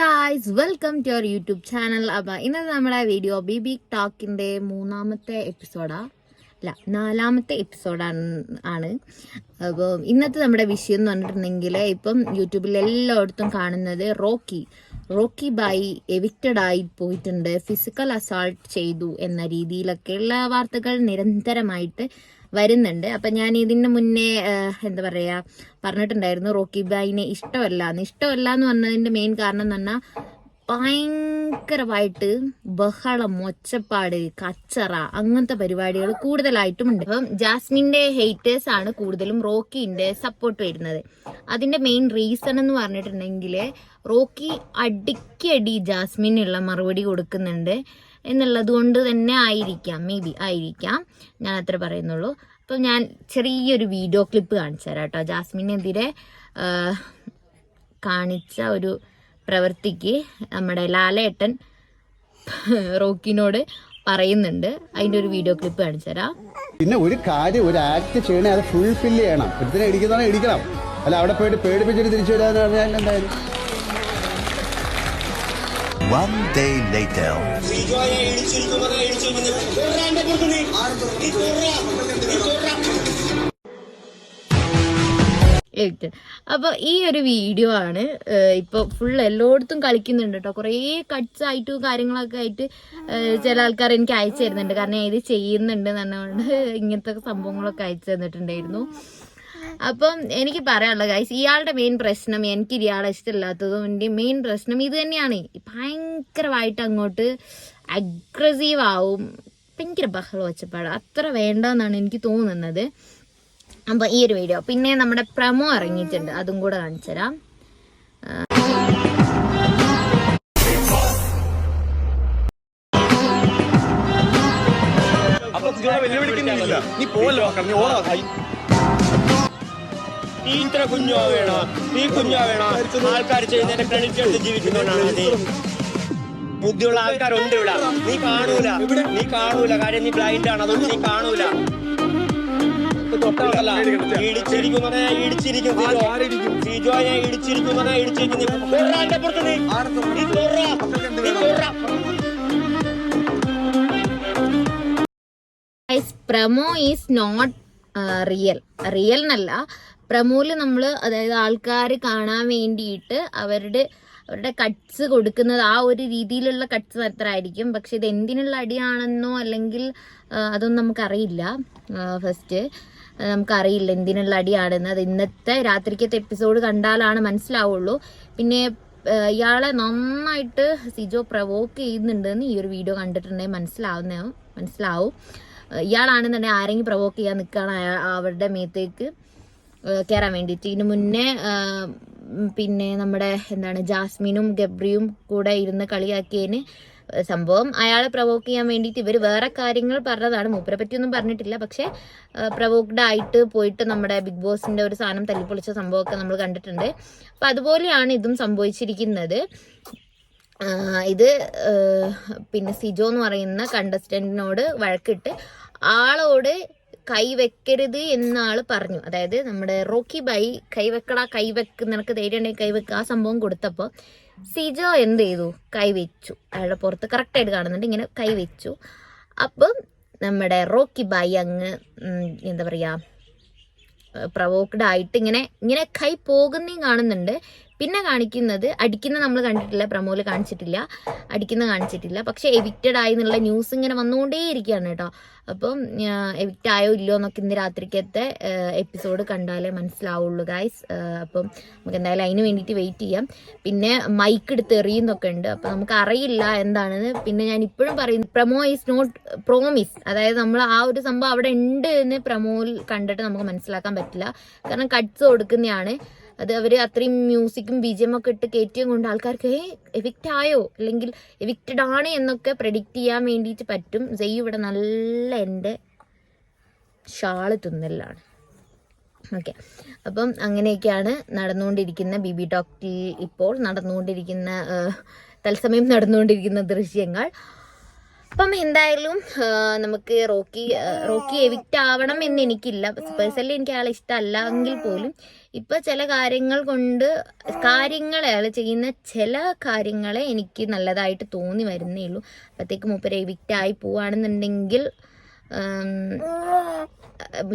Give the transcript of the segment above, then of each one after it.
Guys welcome to our YouTube channel അപ്പം ഇന്നത്തെ നമ്മുടെ വീഡിയോ ബി ബി ടോക്കിന്റെ മൂന്നാമത്തെ എപ്പിസോഡാ അല്ല നാലാമത്തെ എപ്പിസോഡാണ് ആണ് അപ്പോൾ ഇന്നത്തെ നമ്മുടെ വിഷയം എന്ന് പറഞ്ഞിട്ടുണ്ടെങ്കിൽ ഇപ്പം യൂട്യൂബിൽ എല്ലായിടത്തും കാണുന്നത് റോക്കി. റോക്കി ബായി എവിക്റ്റഡ് ആയി പോയിട്ടുണ്ട്. ഫിസിക്കൽ അസാൾട്ട് ചെയ്തു എന്ന രീതിയിലൊക്കെയുള്ള വാർത്തകൾ നിരന്തരമായിട്ട് വരുന്നുണ്ട്. അപ്പം ഞാൻ ഇതിന് മുന്നേ എന്താ പറയാ പറഞ്ഞിട്ടുണ്ടായിരുന്നു റോക്കി ബായിനെ ഇഷ്ടമല്ല. എന്ന് ഇഷ്ടമല്ല എന്ന് പറഞ്ഞതിന്റെ മെയിൻ കാരണം എന്ന് പറഞ്ഞാൽ ഭയങ്കരമായിട്ട് ബഹളം ഒച്ചപ്പാട് കച്ചറ അങ്ങനത്തെ പരിപാടികൾ കൂടുതലായിട്ടും ഉണ്ട് അപ്പം ജാസ്മിന്റെ ഹെയ്റ്റേഴ്സ് ആണ് കൂടുതലും റോക്കിന്റെ സപ്പോർട്ട് വരുന്നത്. അതിന്റെ മെയിൻ റീസൺ എന്ന് പറഞ്ഞിട്ടുണ്ടെങ്കിൽ റോക്കി അടിക്കടി ജാസ്മിനുള്ള മറുപടി കൊടുക്കുന്നുണ്ട് എന്നുള്ളത് കൊണ്ട് തന്നെ ആയിരിക്കാം. മേ ബി ആയിരിക്കാം. ഞാൻ അത്ര പറയുന്നുള്ളൂ. അപ്പം ഞാൻ ചെറിയൊരു വീഡിയോ ക്ലിപ്പ് കാണിച്ചു തരാം കേട്ടോ. ജാസ്മിനെതിരെ കാണിച്ച ഒരു പ്രവൃത്തിക്ക് നമ്മുടെ ലാലേട്ടൻ റോക്കിനോട് പറയുന്നുണ്ട് അതിന്റെ ഒരു വീഡിയോ ക്ലിപ്പ് കാണിച്ചു തരാം പിന്നെ ഒരു കാര്യം ഒരു ആക്ട് ചെയ്യണേ അത് ഫുൾഫിൽ ചെയ്യണം ഒരുത്തിനെ ഇടിക്കുന്നതാണ് ഇടിക്കണം അല്ല അവിടെ പോയിട്ട് പേടിപ്പിച്ചിട്ട് തിരിച്ചു വരാന്ന് പറഞ്ഞാൽ എന്തായാലും One day later. എഴുത്ത് അപ്പോൾ ഈ ഒരു വീഡിയോ ആണ് ഇപ്പോൾ ഇപ്പൊ ഫുൾ എല്ലായിടത്തും കളിക്കുന്നുണ്ട് കേട്ടോ കുറേ കട്ട്സ് ആയിട്ടും കാര്യങ്ങളൊക്കെ ആയിട്ട് ചില ആൾക്കാർ എനിക്ക് അയച്ചു തരുന്നുണ്ട്. കാരണം ഇത് ചെയ്യുന്നുണ്ട് എന്നുകൊണ്ട് ഇങ്ങനത്തെ സംഭവങ്ങളൊക്കെ അയച്ചു തന്നിട്ടുണ്ടായിരുന്നു. അപ്പം എനിക്ക് പറയാനുള്ള ഗൈസ് ഇയാളുടെ മെയിൻ പ്രശ്നം എനിക്ക് ഇയാളെ ഇഷ്ടമില്ലാത്തതും എന്റെ മെയിൻ പ്രശ്നം ഇത് തന്നെയാണ്. ഭയങ്കരമായിട്ട് അങ്ങോട്ട് അഗ്രസീവ് ആവും ഭയങ്കര ബഹളം ഒച്ചപ്പാട് അത്ര വേണ്ടെന്നാണ് എനിക്ക് തോന്നുന്നത്. അപ്പൊ ഈ ഒരു വീഡിയോ പിന്നെ നമ്മുടെ പ്രമോ ഇറങ്ങിയിട്ടുണ്ട്. അതും കൂടെ കാണിച്ചു തരാം. നീ പോവല്ലോ നീ ഓടാ. നീ ഇത്ര കുഞ്ഞോ വേണോ? നീ കുഞ്ഞോ വേണോ? ആൾക്കാർ ചെയ്യുന്നതിന്റെ ക്രെഡിറ്റ് എടുത്ത് ജീവിക്കുന്നവനാണ് നീ. ബുദ്ധിയുള്ള ആൾക്കാരുണ്ട് ഇവിടെ. നീ കാണൂല. നീ കാണൂല. കാര്യം നീ ബ്ലൈൻഡ് ആണ്. അതുകൊണ്ട് നീ കാണൂല. തൊട്ടല്ല ഇടിച്ചിരിക്കുന്നവനെ ഇടിച്ചിരിക്കും. സിജോയെ ഇടിച്ചിരിക്കുന്നവനെ promo is not real real എന്നല്ല. പ്രമോയിൽ നമ്മൾ അതായത് ആൾക്കാർ കാണാൻ വേണ്ടിയിട്ട് അവരുടെ അവരുടെ കട്ട്സ് കൊടുക്കുന്നത് ആ ഒരു രീതിയിലുള്ള കട്ട്സ് മാത്രമായിരിക്കും പക്ഷെ ഇത് എന്തിനുള്ള അടിയാണെന്നോ അല്ലെങ്കിൽ അതൊന്നും നമുക്കറിയില്ല. ഫസ്റ്റ് നമുക്കറിയില്ല എന്തിനുള്ള അടിയാണെന്ന്. അത് ഇന്നത്തെ രാത്രിക്കത്തെ എപ്പിസോഡ് കണ്ടാലാണ് മനസ്സിലാവുള്ളൂ. പിന്നെ ഇയാളെ നന്നായിട്ട് സിജോ പ്രവോക്ക് ചെയ്യുന്നുണ്ടെന്ന് ഈ ഒരു വീഡിയോ കണ്ടിട്ടുണ്ടെങ്കിൽ മനസ്സിലാവുന്ന മനസ്സിലാവും. ഇയാളാണെന്നുണ്ടെങ്കിൽ ആരെങ്കിലും പ്രവോക്ക് ചെയ്യാൻ നിൽക്കുകയാണ് അവരുടെ മേത്തേക്ക് കയറാൻ വേണ്ടിയിട്ട്. ഇതിന് മുന്നേ പിന്നെ നമ്മുടെ എന്താണ് ജാസ്മിനും ഗബ്രിയും കൂടെ ഇരുന്ന് കളിയാക്കിയതിന് സംഭവം അയാളെ പ്രവോക്ക് ചെയ്യാൻ വേണ്ടിയിട്ട് ഇവർ വേറെ കാര്യങ്ങൾ പറഞ്ഞതാണ്. മൂപ്പരെ പറ്റിയൊന്നും പറഞ്ഞിട്ടില്ല. പക്ഷേ പ്രവോക്ഡ് ആയിട്ട് പോയിട്ട് നമ്മുടെ ബിഗ് ബോസിന്റെ ഒരു സാധനം തല്ലിപ്പൊളിച്ച സംഭവമൊക്കെ നമ്മൾ കണ്ടിട്ടുണ്ട്. അപ്പം അതുപോലെയാണ് ഇതും സംഭവിച്ചിരിക്കുന്നത്. ഇത് പിന്നെ സിജോ എന്ന് പറയുന്ന കണ്ടസ്റ്റന്റിനോട് വഴക്കിട്ട് ആളോട് കൈ വെക്കരുത് എന്ന ആൾ പറഞ്ഞു. അതായത് നമ്മുടെ റോക്കി ബൈ കൈവെക്കടാ കൈവെക്ക് നിനക്ക് ധൈര്യം ഉണ്ടെങ്കിൽ കൈ വെക്ക് ആ സംഭവം കൊടുത്തപ്പോൾ സിജോ എന്ത് ചെയ്തു? കൈ വെച്ചു അയാളുടെ പുറത്ത് കറക്റ്റായിട്ട് കാണുന്നുണ്ട് ഇങ്ങനെ കൈ വെച്ചു അപ്പം നമ്മുടെ റോക്കി ബൈ അങ്ങ് എന്താ പറയാ പ്രവോക്ഡ് ആയിട്ട് ഇങ്ങനെ ഇങ്ങനെ കൈ പോകുന്നേം കാണുന്നുണ്ട്. പിന്നെ കാണിക്കുന്നത് അടിക്കുന്ന നമ്മൾ കണ്ടിട്ടില്ല പ്രമോൽ കാണിച്ചിട്ടില്ല അടിക്കുന്ന കാണിച്ചിട്ടില്ല. പക്ഷെ എവിക്റ്റഡ് ആയി എന്നുള്ള ന്യൂസ് ഇങ്ങനെ വന്നുകൊണ്ടേയിരിക്കുകയാണ് കേട്ടോ. അപ്പം എവിക്റ്റ് ആയോ ഇല്ലയോ എന്നൊക്കെ ഇന്ന് രാത്രിക്കത്തെ എപ്പിസോഡ് കണ്ടാലേ മനസ്സിലാവുള്ളൂ ഗായ്സ് അപ്പം നമുക്ക് എന്തായാലും അതിന് വേണ്ടിയിട്ട് വെയിറ്റ് ചെയ്യാം. പിന്നെ മൈക്ക് എടുത്ത് എറിയുന്നൊക്കെ ഉണ്ട്. അപ്പം നമുക്ക് അറിയില്ല എന്താണെന്ന്. പിന്നെ ഞാൻ ഇപ്പോഴും പറയുന്നു പ്രമോ ഈസ് നോട്ട് പ്രോമിസ് അതായത് നമ്മൾ ആ ഒരു സംഭവം അവിടെ ഉണ്ട് എന്ന് പ്രമോയിൽ കണ്ടിട്ട് നമുക്ക് മനസ്സിലാക്കാൻ പറ്റില്ല. കാരണം കട്ട്സ് കൊടുക്കുന്നതാണ്. അത് അവർ അത്രയും മ്യൂസിക്കും ബി ജി എം ഒക്കെ ഇട്ട് കയറ്റിയും കൊണ്ട് ആൾക്കാർക്ക് ഏ എവിക്റ്റ് ആയോ? അല്ലെങ്കിൽ എവിക്റ്റഡ് ആണ് എന്നൊക്കെ പ്രഡിക്റ്റ് ചെയ്യാൻ വേണ്ടിയിട്ട് പറ്റും. ജയ് ഇവിടെ നല്ല എന്റെ ഷാൾ തുന്നലാണ് ഓക്കെ. അപ്പം അങ്ങനെയൊക്കെയാണ് നടന്നുകൊണ്ടിരിക്കുന്ന ബി ബി ടോക്കിൽ ഇപ്പോൾ നടന്നുകൊണ്ടിരിക്കുന്ന തത്സമയം നടന്നുകൊണ്ടിരിക്കുന്ന ദൃശ്യങ്ങൾ. അപ്പം എന്തായാലും നമുക്ക് റോക്കി റോക്കി എവിക്റ്റ് ആവണം എന്ന് എനിക്കില്ല. പേഴ്സണലി എനിക്ക് അയാളെ ഇഷ്ടമല്ല എങ്കിൽ പോലും. ഇപ്പൊ ചില കാര്യങ്ങൾ കൊണ്ട് കാര്യങ്ങളെ അയാൾ ചെയ്യുന്ന ചില കാര്യങ്ങളെ എനിക്ക് നല്ലതായിട്ട് തോന്നി വരുന്നേ ഉള്ളൂ. അപ്പോഴത്തേക്ക് മൂപ്പര് എവിക്റ്റ് ആയി പോവാണെന്നുണ്ടെങ്കിൽ ആം,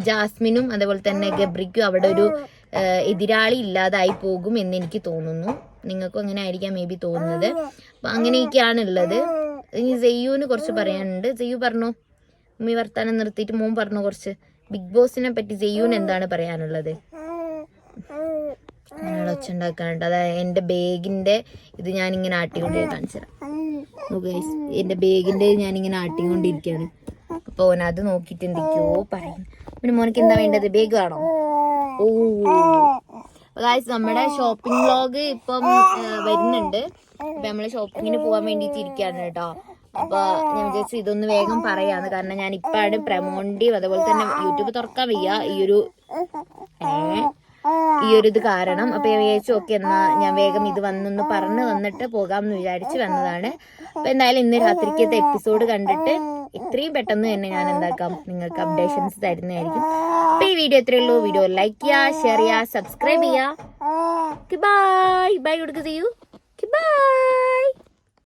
ജാസ്മിനും അതേപോലെ തന്നെ ഗബ്രിക്കും അവിടെ ഒരു എതിരാളി ഇല്ലാതായി പോകും എന്ന് എനിക്ക് തോന്നുന്നു. നിങ്ങൾക്കും അങ്ങനെ ആയിരിക്കാം മേ ബി തോന്നുന്നത്. അപ്പൊ അങ്ങനെയൊക്കെയാണ് ഉള്ളത് ഇനി ജെയ്യുവിന് കുറച്ച് പറയാനുണ്ട്. സെയ്യു പറഞ്ഞു ഉമ്മി വർത്താനം നിർത്തിയിട്ട് മോൻ പറഞ്ഞു കുറച്ച് ബിഗ് ബോസിനെ പറ്റി ജെയ്യുവിന് എന്താണ് പറയാനുള്ളത്? അങ്ങനെ ഒച്ച ഉണ്ടാക്കാനുണ്ട്. അതായത് എന്റെ ബാഗിന്റെ ഇത് ഞാൻ ഞാനിങ്ങനെ ആട്ടിക്കൊണ്ട് എന്റെ എന്റെ ബാഗിന്റെ ഞാനിങ്ങനെ ആട്ടിക്കൊണ്ടിരിക്കുകയാണ് അപ്പോൾ ഓൻ അത് നോക്കിയിട്ട് എന്തൊക്കെയോ പറയും പിന്നെ മോനക്ക് എന്താ വേണ്ടത്? ബാഗ് ആണോ ഓ. ഗായ്സ് നമ്മുടെ ഷോപ്പിംഗ് വ്ലോഗ് ഇപ്പം വരുന്നുണ്ട്. അപ്പൊ നമ്മൾ ഷോപ്പിങ്ങിന് പോകാൻ വേണ്ടിട്ട് ഇരിക്കാണ് കേട്ടോ. അപ്പൊ ഞാൻ വിചാരിച്ചു ഇതൊന്ന് വേഗം പറയാന്ന്. കാരണം ഞാൻ ഇപ്പാണ് പ്രമോണ്ടിയും അതുപോലെ തന്നെ യൂട്യൂബ് തുറക്കാൻ വയ്യ. ഈ ഒരു ഈ ഒരു ഇത് കാരണം. അപ്പൊ ഞാൻ വിചാരിച്ചു ഓക്കെ എന്നാ ഞാൻ വേഗം ഇത് വന്നൊന്ന് പറഞ്ഞു വന്നിട്ട് പോകാമെന്ന് വിചാരിച്ച് വന്നതാണ്. അപ്പൊ എന്തായാലും ഇന്ന് രാത്രിക്കത്തെ എപ്പിസോഡ് കണ്ടിട്ട് ഇത്രയും പെട്ടെന്ന് തന്നെ ഞാൻ എന്താക്കാം? നിങ്ങൾക്ക് അപ്ഡേഷൻസ് തരുന്നതായിരിക്കും. അപ്പൊ ഈ വീഡിയോ ഇത്രയേ ഉള്ളൂ. വീഡിയോ ലൈക്ക് ചെയ്യുക ഷെയർ ചെയ്യുക സബ്സ്ക്രൈബ് ചെയ്യുക. ബൈ ബൈ കൊടുക്കുക ചെയ്യൂ ബൈ